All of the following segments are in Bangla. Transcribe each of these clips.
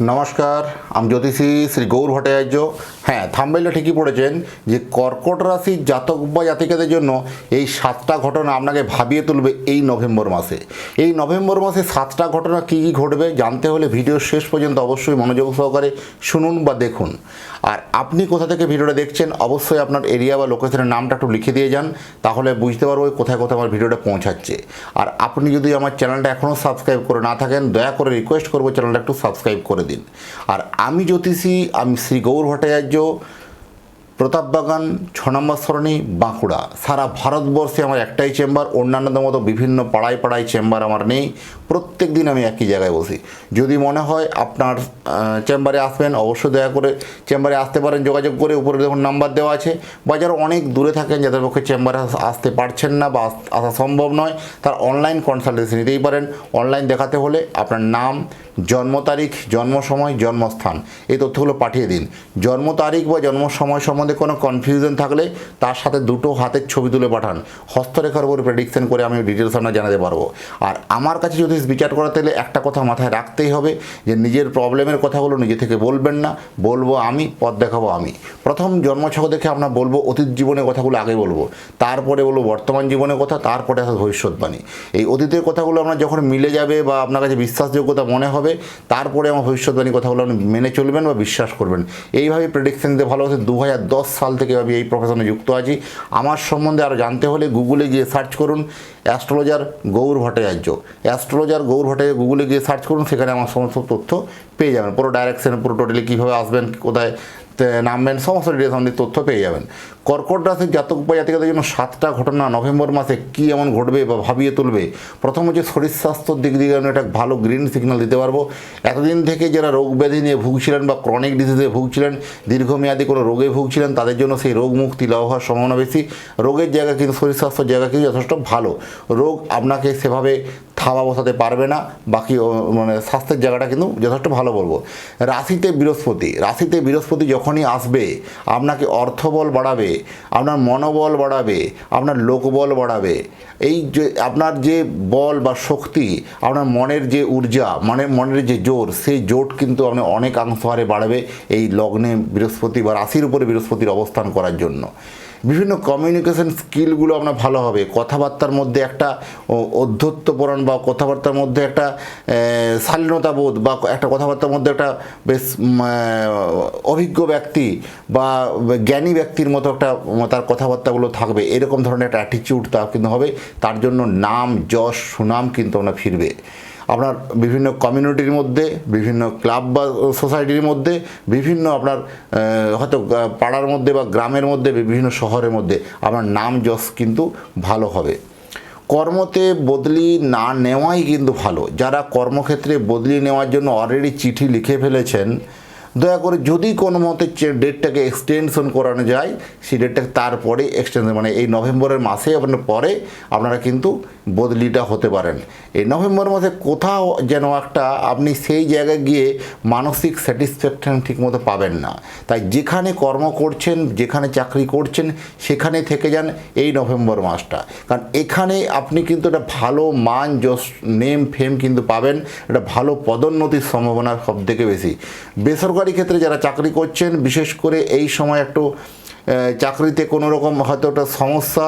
নমস্কার, আমি জ্যোতিষী শ্রী গৌর ভট্টাচার্য। হ্যাঁ থাম্বেলটা ঠিকই পড়েছেন যে কর্কট রাশির জাতক বা জাতিকাদের জন্য এই সাতটা ঘটনা আপনাকে ভাবিয়ে তুলবে এই নভেম্বর মাসে। এই নভেম্বর মাসে সাতটা ঘটনা কী কী ঘটবে জানতে হলে ভিডিওর শেষ পর্যন্ত অবশ্যই মনোযোগ সহকারে শুনুন বা দেখুন। আর আপনি কোথা থেকে ভিডিওটা দেখছেন অবশ্যই আপনার এরিয়া বা লোকেশনের নামটা একটু লিখে দিয়ে যান, তাহলে বুঝতে পারব কোথায় কোথায় আমার ভিডিওটা পৌঁছাচ্ছে। আর আপনি যদি আমার চ্যানেলটা এখনও সাবস্ক্রাইব করে না থাকেন, দয়া করে রিকোয়েস্ট করব চ্যানেলটা একটু সাবস্ক্রাইব করে দিন। আর আমি জ্যোতিষী আমি শ্রী গৌর ভট্টাচার্য প্রতাপবাগান ছ নম্বর সরণি, বাঁকুড়া। সারা ভারতবর্ষে আমার একটাই চেম্বার, অন্যান্যদের মতো বিভিন্ন পাড়ায় পাড়ায় চেম্বার আমার নেই। প্রত্যেক দিন আমি একই জায়গায় বসি। যদি মনে হয় আপনার চেম্বারে আসবেন, অবশ্যই দয়া করে চেম্বারে আসতে পারেন, যোগাযোগ করে উপরে দেখুন নাম্বার দেওয়া আছে। বা যারা অনেক দূরে থাকেন, যাদের পক্ষে চেম্বারে আসতে পারছেন না বা আসা সম্ভব নয়, তার অনলাইন কনসালটেন্সি নিতেই পারেন। অনলাইন দেখাতে হলে আপনার নাম, জন্ম তারিখ, জন্ম সময়, জন্মস্থান, এই তথ্যগুলো পাঠিয়ে দিন। জন্ম তারিখ বা জন্ম সময় সম্বন্ধে কোনো কনফিউশন থাকলে তার সাথে দুটো হাতের ছবি তুলে পাঠান। হস্তরেখার উপর প্রেডিকশন করে আমি ডিটেলস আপনার জানাতে পারব। আর আমার কাছে যদি বিচার করাতে হলে একটা কথা মাথায় রাখতেই হবে যে নিজের প্রবলেমের কথাগুলো নিজে থেকে বলবেন না। বলব আমি, পথ দেখাবো আমি। প্রথম জন্মছক দেখে আপনার বলব অতীত জীবনের কথাগুলো আগে বলব। তারপরে বলব বর্তমান জীবনের কথা, তারপরে আসে ভবিষ্যৎবাণী। এই অতীতের কথাগুলো আপনার যখন মিলে যাবে বা আপনার কাছে বিশ্বাসযোগ্যতা মনে হবে, তারপরে আমার ভবিষ্যৎবাণী কথাগুলো আপনি মেনে চলবেন বা বিশ্বাস করবেন। এইভাবে প্রেডিকশন দিতে ভালো হচ্ছে দু সাল থেকে আমি এই প্রফেশনে যুক্ত আছি। আমার সম্বন্ধে আরও জানতে হলে গুগলে গিয়ে সার্চ করুন। অ্যাস্ট্রোলজার গৌর ভট্টাচার্য। অ্যাস্ট্রোলজার গৌর ভট্টাচার্য গুগলে গিয়ে সার্চ করুন, সেখানে আমার সমস্ত তথ্য পেয়ে যাবেন। পুরো ডাইরেকশন পুরো টোটালি কীভাবে আসবেন, কোথায় নামবেন, সমস্ত ডিটেলস আপনি তথ্য পেয়ে যাবেন। কর্কট রাশির জাতক জাতিকাদের জন্য সাতটা ঘটনা নভেম্বর মাসে কী এমন ঘটবে বা ভাবিয়ে তুলবে? প্রথম হচ্ছে শরীর স্বাস্থ্যর দিক দিয়ে আমি একটা ভালো গ্রিন সিগন্যাল দিতে পারব। এতদিন থেকে যারা রোগ ব্যাধি নিয়ে ভুগছিলেন বা ক্রনিক ডিজিজে ভুগছিলেন, দীর্ঘমেয়াদী কোনো রোগে ভুগছিলেন, তাদের জন্য সেই রোগ মুক্তি লাভ হওয়ার সম্ভাবনা বেশি। রোগের জায়গা কিন্তু, শরীর স্বাস্থ্যের জায়গা কিন্তু যথেষ্ট ভালো। রোগ আপনাকে সেভাবে থাবা বসাতে পারবে না, বাকি মানে স্বাস্থ্যের জায়গাটা কিন্তু যথেষ্ট ভালো বলব। রাশিতে বৃহস্পতি রাশিতে বৃহস্পতি যখনই আসবে, আপনাকে অর্থবল বাড়াবে, আপনার মনোবল বাড়াবে, আপনার লোকবল বাড়াবে, এই যে, আপনার যে বল বা শক্তি, আপনার মনের যে ঊর্জা মানে মনের যে জোর, সেই জোট কিন্তু আপনার অনেকাংশ হারে বাড়বে এই লগ্নে বৃহস্পতি বা রাশির উপরে বৃহস্পতির অবস্থান করার জন্য। বিভিন্ন কমিউনিকেশন স্কিলগুলো আপনার ভালো হবে। কথাবার্তার মধ্যে একটা অধ্যত্বপরণ বা কথাবার্তার মধ্যে একটা শালীনতা বোধ বা একটা কথাবার্তার মধ্যে একটা বেশ অভিজ্ঞ ব্যক্তি বা জ্ঞানী ব্যক্তির মতো একটা তার কথাবার্তাগুলো থাকবে। এরকম ধরনের একটা অ্যাটিচিউড তা কিন্তু হবে। তার জন্য নাম, যশ, সুনাম কিন্তু আপনার ফিরবে। আপনার বিভিন্ন কমিউনিটির মধ্যে, বিভিন্ন ক্লাব বা সোসাইটির মধ্যে, বিভিন্ন আপনার হয়তো পাড়ার মধ্যে বা গ্রামের মধ্যে, বিভিন্ন শহরের মধ্যে আপনার নাম, যশ কিন্তু ভালো হবে। কর্মতে বদলি না নেওয়াই কিন্তু ভালো। যারা কর্মক্ষেত্রে বদলি নেওয়ার জন্য অলরেডি চিঠি লিখে ফেলেছেন, দয়া করে যদি কোনো মতে ডেটটাকে এক্সটেনশন করানো যায়, সেই ডেটটাকে তারপরে এক্সটেনশন মানে এই নভেম্বরের মাসে আপনার পরে আপনারা কিন্তু বদলিটা হতে পারেন। এই নভেম্বর মাসে কোথাও যেন একটা আপনি সেই জায়গায় গিয়ে মানসিক স্যাটিসফ্যাকশন ঠিকমতো পাবেন না। তাই যেখানে কর্ম করছেন, যেখানে চাকরি করছেন, সেখানে থেকে যান এই নভেম্বর মাসটা। কারণ এখানে আপনি কিন্তু একটা ভালো মান, যশ নেম ফেম কিন্তু পাবেন। একটা ভালো পদোন্নতির সম্ভাবনা সব থেকে বেশি। বেসরকারি ক্ষেত্রে যারা চাকরি করছেন, বিশেষ করে এই সময় একটু চাকরিতে কোনো রকম হয়তো একটা সমস্যা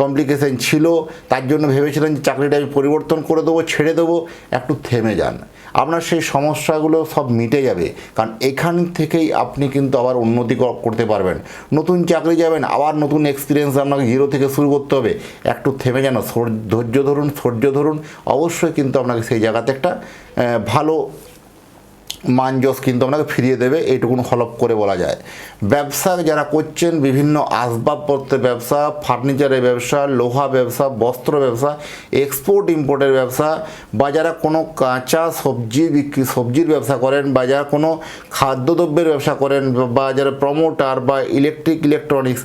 কমপ্লিকেশন ছিল, তার জন্য ভেবেছিলেন যে চাকরিটা আমি পরিবর্তন করে দেবো, ছেড়ে দেবো, একটু থেমে যান। আপনার সেই সমস্যাগুলো সব মিটে যাবে, কারণ এখান থেকেই আপনি কিন্তু আবার উন্নতি করতে পারবেন। নতুন চাকরি যাবেন, আবার নতুন এক্সপিরিয়েন্স আপনাকে জিরো থেকে শুরু করতে হবে। একটু থেমে যান, ধৈর্য ধরুন ধৈর্য ধরুন। অবশ্যই কিন্তু আপনাকে সেই জায়গাতে একটা ভালো মানজস কিন্তু আপনাকে ফিরিয়ে দেবে, এইটুকুন হলপ করে বলা যায়। ব্যবসা যারা করছেন, বিভিন্ন আসবাবপত্রের ব্যবসা, ফার্নিচারের ব্যবসা, লোহা ব্যবসা, বস্ত্র ব্যবসা এক্সপোর্ট ইম্পোর্টের ব্যবসা, বা যারা কোনো কাঁচা সবজি বিক্রি, সবজির ব্যবসা করেন, বা যারা কোনো খাদ্যদ্রব্যের ব্যবসা করেন, বা যারা প্রমোটার বা ইলেকট্রিক ইলেকট্রনিক্স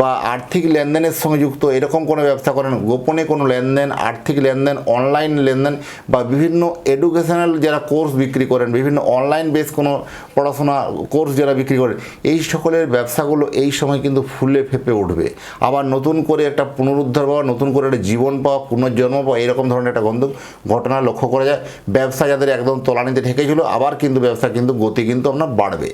বা আর্থিক লেনদেনের সঙ্গে যুক্ত, এরকম কোনো ব্যবসা করেন, গোপনে কোনো লেনদেন, আর্থিক লেনদেন অনলাইন লেনদেন, বা বিভিন্ন এডুকেশনাল যারা কোর্স বিক্রি করেন, বিভিন্ন অনলাইন বেস কোনো পড়াশোনা কোর্স যারা বিক্রি করে, এই সকলের ব্যবসাগুলো এই সময় কিন্তু ফুলে ফেপে উঠবে। আবার নতুন করে একটা পুনরুদ্ধার পাওয়া, নতুন করে একটা জীবন পাওয়া, পুনর্জন্ম পাওয়া, এরকম ধরনের একটা গন্ধ ঘটনা লক্ষ্য করা যায়। ব্যবসা যাদের একদম তলানিতে ঠেকেছিল আবার কিন্তু ব্যবসা কিন্তু গতি কিন্তু আপনার বাড়বে।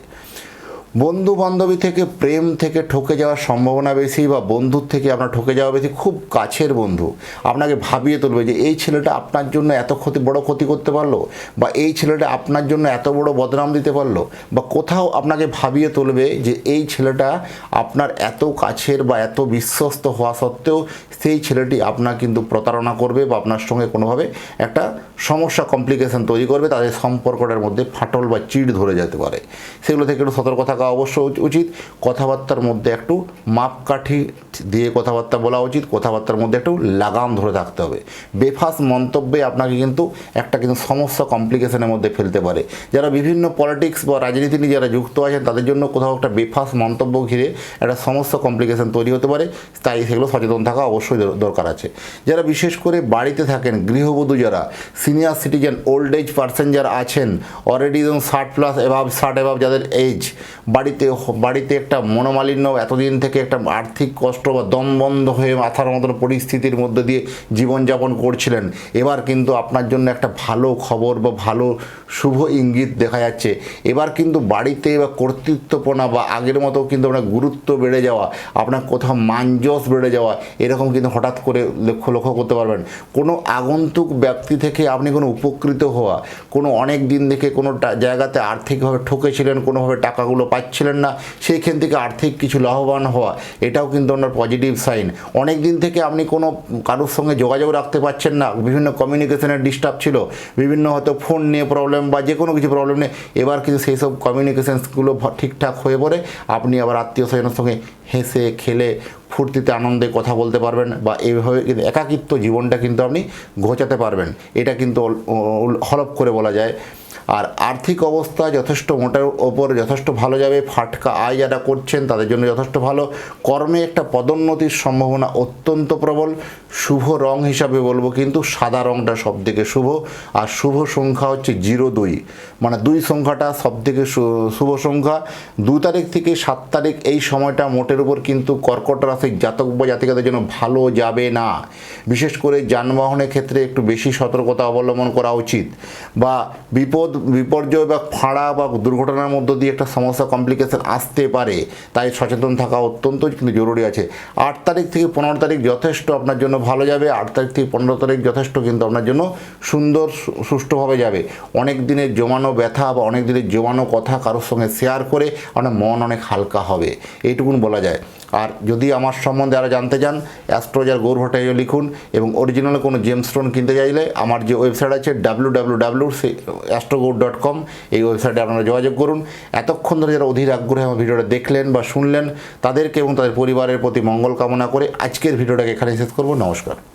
বন্ধু বান্ধবী থেকে, প্রেম থেকে ঠকে যাওয়ার সম্ভাবনা বেশি বা বন্ধুর থেকে আপনার ঠকে যাওয়া বেশি, খুব কাছের বন্ধু। আপনাকে ভাবিয়ে তুলবে যে, এই ছেলেটা আপনার জন্য এত ক্ষতি, বড় ক্ষতি করতে পারল? বা এই ছেলেটা আপনার জন্য এত বড় বদনাম দিতে পারল? বা কোথাও আপনাকে ভাবিয়ে তুলবে যে, এই ছেলেটা আপনার এত কাছের বা এত বিশ্বস্ত হওয়া সত্ত্বেও সেই ছেলেটি আপনার কিন্তু প্রতারণা করবে বা আপনার সঙ্গে কোনোভাবে একটা সমস্যা কমপ্লিকেশন তৈরি করবে, তাদের সম্পর্কটার মধ্যে ফাটল বা চিড় ধরে যেতে পারে। সেগুলো থেকে একটু সতর্ক থাকা অবশ্য উচিত। কথাবার্তার মধ্যে একটু মাপকাঠি দিয়ে কথাবার্তা বলা উচিত। কথাবার্তার মধ্যে একটু লাগাম ধরে থাকতে হবে। বেফাস মন্তব্যে আপনাকে কিন্তু একটা কিন্তু সমস্যা কমপ্লিকেশনের মধ্যে ফেলতে পারে। যারা বিভিন্ন পলিটিক্স বা রাজনীতি নিয়ে যারা যুক্ত আছেন, তাদের জন্য কোথাও একটা বেফাস মন্তব্য ঘিরে একটা সমস্যা কমপ্লিকেশন তৈরি হতে পারে। তাই সেগুলো সচেতন থাকা অবশ্যই দরকার আছে। যারা বিশেষ করে বাড়িতে থাকেন, গৃহবধূ যারা senior citizen old age person যারা আছেন অলরেডি এবং ষাট প্লাস এভাব ষাট এভাব যাদের এজ বাড়িতে বাড়িতে একটা মনোমালিন্য, এতদিন থেকে একটা আর্থিক কষ্ট বা দম বন্ধ হয়ে মাথার মতন পরিস্থিতির মধ্যে দিয়ে জীবনযাপন করছিলেন, এবার কিন্তু আপনার জন্য একটা ভালো খবর বা ভালো শুভ ইঙ্গিত দেখা যাচ্ছে। এবার কিন্তু বাড়িতে বা কর্তৃত্বপনা বা আগের মতো কিন্তু আপনার গুরুত্ব বেড়ে যাওয়া, আপনার কোথাও মানজস বেড়ে যাওয়া, এরকম কিন্তু হঠাৎ করে লক্ষ্য লক্ষ্য করতে পারবেন। কোনো আগন্তুক ব্যক্তি থেকে আপনি কোনো উপকৃত হওয়া, কোনো অনেক দিন থেকে কোনো জায়গাতে আর্থিকভাবে ঠকেছিলেন, কোনোভাবে টাকাগুলো পাচ্ছিলেন না, সেইখান থেকে আর্থিক কিছু লাভবান হওয়া, এটাও কিন্তু আপনার পজিটিভ সাইন অনেক দিন থেকে আপনি কোনো কারোর সঙ্গে যোগাযোগ রাখতে পারছেন না, বিভিন্ন কমিউনিকেশনের ডিস্টার্ব ছিল, বিভিন্ন হয়তো ফোন নিয়ে প্রবলেম বা যে কোনো কিছু প্রবলেম নেই এবার কিন্তু সেই সব কমিউনিকেশনসগুলো ঠিকঠাক হয়ে পড়ে, আপনি আবার আত্মীয় স্বজনের সঙ্গে হেসে, খেলে ফুর্তিতে আনন্দে কথা বলতে পারবেন বা এইভাবে কিন্তু একাকিত্ব জীবনটা কিন্তু আপনি ঘোচাতে পারবেন। এটা কিন্তু হলপ করে বলা যায়। আর আর্থিক অবস্থা যথেষ্ট মোটার ওপর যথেষ্ট ভালো যাবে, ফাটকা আয় যারা করছেন তাদের জন্য যথেষ্ট ভালো। কর্মে একটা পদোন্নতির সম্ভাবনা অত্যন্ত প্রবল। শুভ রং হিসাবে বলব কিন্তু সাদা রংটা সব থেকে শুভ। আর শুভ সংখ্যা হচ্ছে জিরো দুই। মানে দুই সংখ্যাটা সব থেকে শুভ সংখ্যা। দু তারিখ থেকে সাত তারিখ এই সময়টা মোটের উপর কিন্তু কর্কট রাশির জাতক বা জাতিকাদের জন্য ভালো যাবে না। বিশেষ করে যানবাহনের ক্ষেত্রে একটু বেশি সতর্কতা অবলম্বন করা উচিত। বা বিপদ বিপর্যয় বা ফাঁড়া বা দুর্ঘটনার মধ্য দিয়ে একটা সমস্যা কমপ্লিকেশন আসতে পারে, তাই সচেতন থাকা অত্যন্ত কিন্তু জরুরি আছে। আট তারিখ থেকে পনেরো তারিখ যথেষ্ট আপনার জন্য ভালো যাবে, আট তারিখ থেকে পনেরো তারিখ যথেষ্ট কিন্তু আপনার জন্য সুন্দর সুষ্ঠুভাবে যাবে। অনেক দিনের জমানো ব্যথা বা অনেক দিনের জমানো কথা কারোর সঙ্গে শেয়ার করে আপনার মন অনেক হালকা হবে। এইটুকুন বলা যায়। আর যদি আমার সম্বন্ধে আরও জানতে চান অ্যাস্ট্রোজার গৌর ভট্টাচার্য লিখুন এবং অরিজিনাল কোনো জেমস্টোন কিনতে চাইলে আমার যে ওয়েবসাইট আছে W W W Astrogour dot com এই ওয়েবসাইটে আপনারা যোগাযোগ করুন। এতক্ষণ ধরে যারা অধীর আগ্রহে আমার ভিডিওটা দেখলেন বা শুনলেন, তাদেরকে এবং তাদের পরিবারের প্রতি মঙ্গল কামনা করে আজকের ভিডিওটাকে এখানে শেষ করব। নমস্কার।